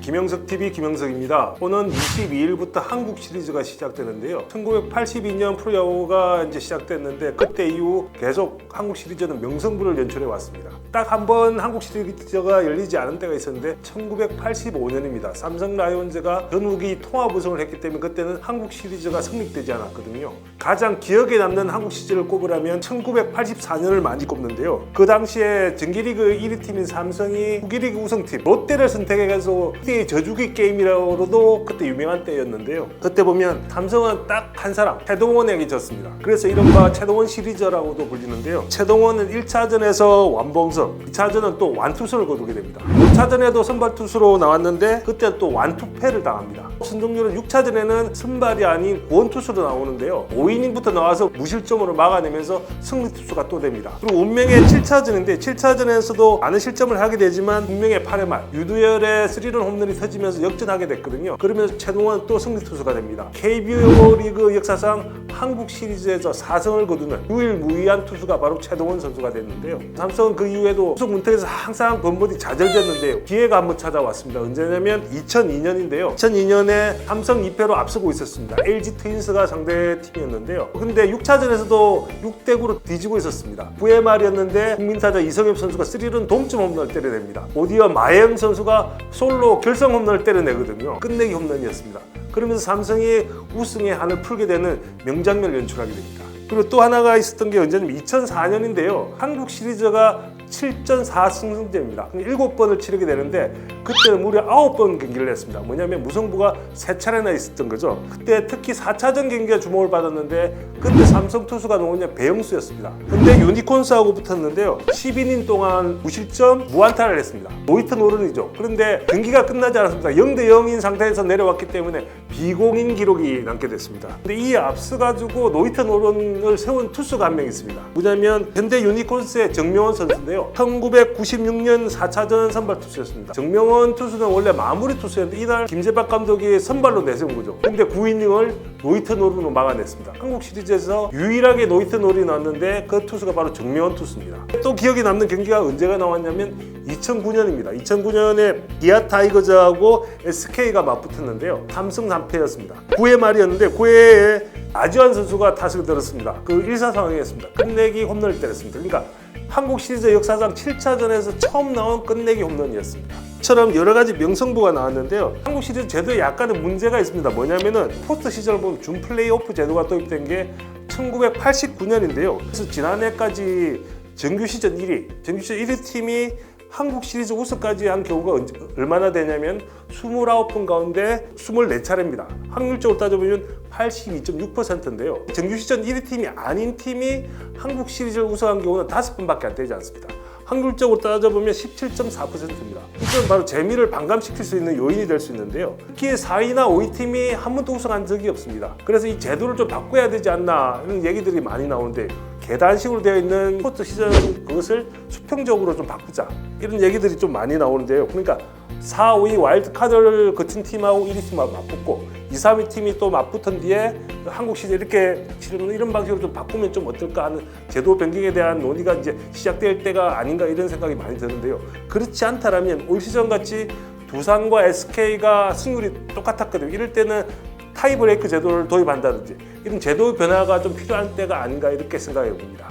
김영석 TV 김영석입니다. 오는 22일부터 한국 시리즈가 시작되는데요. 1982년 프로야구가 이제 시작됐는데 그때 이후 계속 한국 시리즈는 명성부를 연출해 왔습니다. 딱 한 번 한국 시리즈가 열리지 않은 때가 있었는데 1985년입니다. 삼성 라이온즈가 전후기 통합 우승을 했기 때문에 그때는 한국 시리즈가 성립되지 않았거든요. 가장 기억에 남는 한국 시리즈를 꼽으라면 1984년을 많이 꼽는데요. 그 당시에 정기리그 1위 팀인 삼성이 후기리그 우승팀 롯데를 선택해서 그때의 저주기 게임이라고도 그때 유명한 때였는데요. 그때 보면 삼성은 딱 한 사람 최동원에게 졌습니다. 그래서 이른바 최동원 시리즈라고도 불리는데요. 최동원은 1차전에서 완봉석, 2차전은 또 완투수를 거두게 됩니다. 5차전에도 선발 투수로 나왔는데 그때 또 완투패를 당합니다. 신동률은 6차전에는 선발이 아닌 구원 투수로 나오는데요. 5이닝부터 나와서 무실점으로 막아내면서 승리 투수가 또 됩니다. 그리고 운명의 7차전인데 7차전에서도 많은 실점을 하게 되지만 운명의 8회 말 유두열의 3런 홈런이 터지면서 역전하게 됐거든요. 그러면서 최동원 또 승리 투수가 됩니다. KBO 리그 역사상 한국 시리즈에서 4승을 거두는 유일무이한 투수가 바로 최동원 선수가 됐는데요. 삼성은 그 이후에도 우승 문턱에서 항상 번번이 좌절됐는데요. 기회가 한번 찾아왔습니다. 언제냐면 2002년인데요. 2002년에 삼성 2패로 앞서고 있었습니다. LG 트윈스가 상대 팀이었는데요. 근데 6차전에서도 6대 9로 뒤지고 있었습니다. 9회 말이었는데 국민타자 이성엽 선수가 3런 동점 홈런을 때려냅니다. 오디어 마영 선수가 솔로 결성 홈런을 때려내거든요. 끝내기 홈런이었습니다. 그러면서 삼성이 우승의 한을 풀게 되는 명장면을 연출하게 됩니다. 그리고 또 하나가 있었던 게 언제냐면 2004년인데요. 한국 시리즈가 7전 4승승제입니다. 7번을 치르게 되는데 그때는 무려 9번 경기를 했습니다. 뭐냐면 무승부가 3차례나 있었던 거죠. 그때 특히 4차전 경기가 주목을 받았는데 그때 삼성 투수가 누구냐 배영수였습니다. 근데 유니콘스하고 붙었는데요. 10이닝 동안 무실점 무안타를 했습니다. 노이트 노른이죠. 그런데 경기가 끝나지 않았습니다. 0대 0인 상태에서 내려왔기 때문에 비공인 기록이 남게 됐습니다. 근데 이 앞서 가지고 노이트 노런을 세운 투수가 한 명 있습니다. 뭐냐면 현대 유니콘스의 정명원 선수인데요. 1996년 4차전 선발 투수였습니다. 정명원 투수는 원래 마무리 투수였는데 이날 김재박 감독이 선발로 내세운 거죠. 근데 9이닝을 노이트 노른으로 막아냈습니다. 한국 시리즈 에서 유일하게 노이트 노른이 나왔는데 그 투수가 바로 정명원 투수입니다. 또 기억에 남는 경기가 언제가 나왔냐면 2009년입니다. 2009년에 기아 타이거즈하고 SK가 맞붙었는데요. 3승 3패였습니다. 9회 말이었는데 9회에 아지환 선수가 타석을 들었습니다. 그 1사 상황이었습니다. 끝내기 홈런을 때렸습니다. 그러니까 한국 시리즈 역사상 7차전에서 처음 나온 끝내기 홈런이었습니다. 처럼 여러 가지 명성부가 나왔는데요. 한국 시리즈 제도에 약간의 문제가 있습니다. 뭐냐면은 포스트 시절을 보면 준 플레이오프 제도가 도입된 게 1989년인데요. 그래서 지난해까지 정규 시즌 1위, 정규 시즌 1위 팀이 한국 시리즈 우승까지 한 경우가 얼마나 되냐면 29번 가운데 24차례입니다. 확률적으로 따져보면 82.6%인데요. 정규 시즌 1위 팀이 아닌 팀이 한국 시리즈를 우승한 경우는 5번밖에 안 되지 않습니다. 확률적으로 따져보면 17.4%입니다. 이건 바로 재미를 반감시킬 수 있는 요인이 될 수 있는데요. 특히 4위나 5위 팀이 한 번도 우승한 적이 없습니다. 그래서 이 제도를 좀 바꿔야 되지 않나 이런 얘기들이 많이 나오는데 계단식으로 되어 있는 포스트 시즌 그것을 수평적으로 좀 바꾸자 이런 얘기들이 좀 많이 나오는데요. 그러니까 4, 5위 와일드 카드를 거친 팀하고 1위 팀하고 맞붙고 2, 3위 팀이 또 맞붙은 뒤에 한국 시리즈 이렇게 치르는 이런 방식으로 좀 바꾸면 좀 어떨까 하는 제도 변경에 대한 논의가 이제 시작될 때가 아닌가 이런 생각이 많이 드는데요. 그렇지 않다라면 올 시즌 같이 두산과 SK가 승률이 똑같았거든요. 이럴 때는 타이브레이크 제도를 도입한다든지 이런 제도 변화가 좀 필요한 때가 아닌가 이렇게 생각해 봅니다.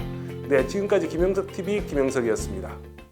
네, 지금까지 김영석 TV 김영석이었습니다.